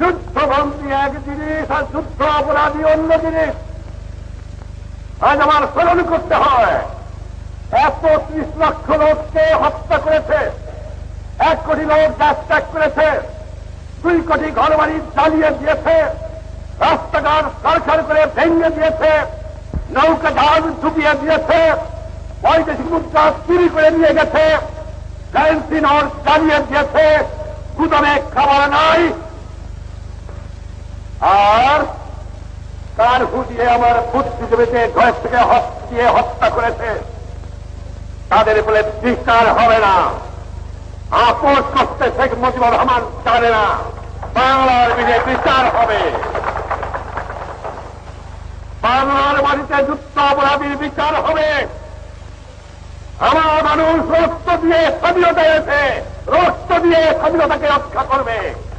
যুদ্ধবন্দী এক জিনিস আর যুদ্ধ অপরাধী অন্য জিনিস। আজ আমার স্মরণ করতে হয়, এত ত্রিশ লক্ষ লোককে হত্যা করেছে, এক কোটি লোক গ্যাস ত্যাগ করেছে, দুই কোটি ঘর বাড়ি জ্বালিয়ে দিয়েছে, রাস্তাঘাট সরকার করে ভেঙে দিয়েছে, নৌকা জাহাজ ডুবিয়ে দিয়েছে, বৈদেশিক মুদ্রা চুরি করে নিয়ে গেছে কারেন্সি নোট জ্বালিয়ে দিয়েছে, গুদামে খাবার নাই আর কার দিয়ে আমার বুদ্ধিজীবীকে ঘর থেকে দিয়ে হত্যা করেছে? তাদের বলে বিচার হবে না। আপোষ করতে শেখ মুজিবুর রহমান জানে না। বাংলার মিলে বিচার হবে। বাংলার বাড়িতে যুদ্ধ অপরাধীর বিচার হবে। আমার মানুষ রক্ত দিয়ে স্বাধীনতা এসে রক্ত দিয়ে স্বাধীনতাকে রক্ষা করবে।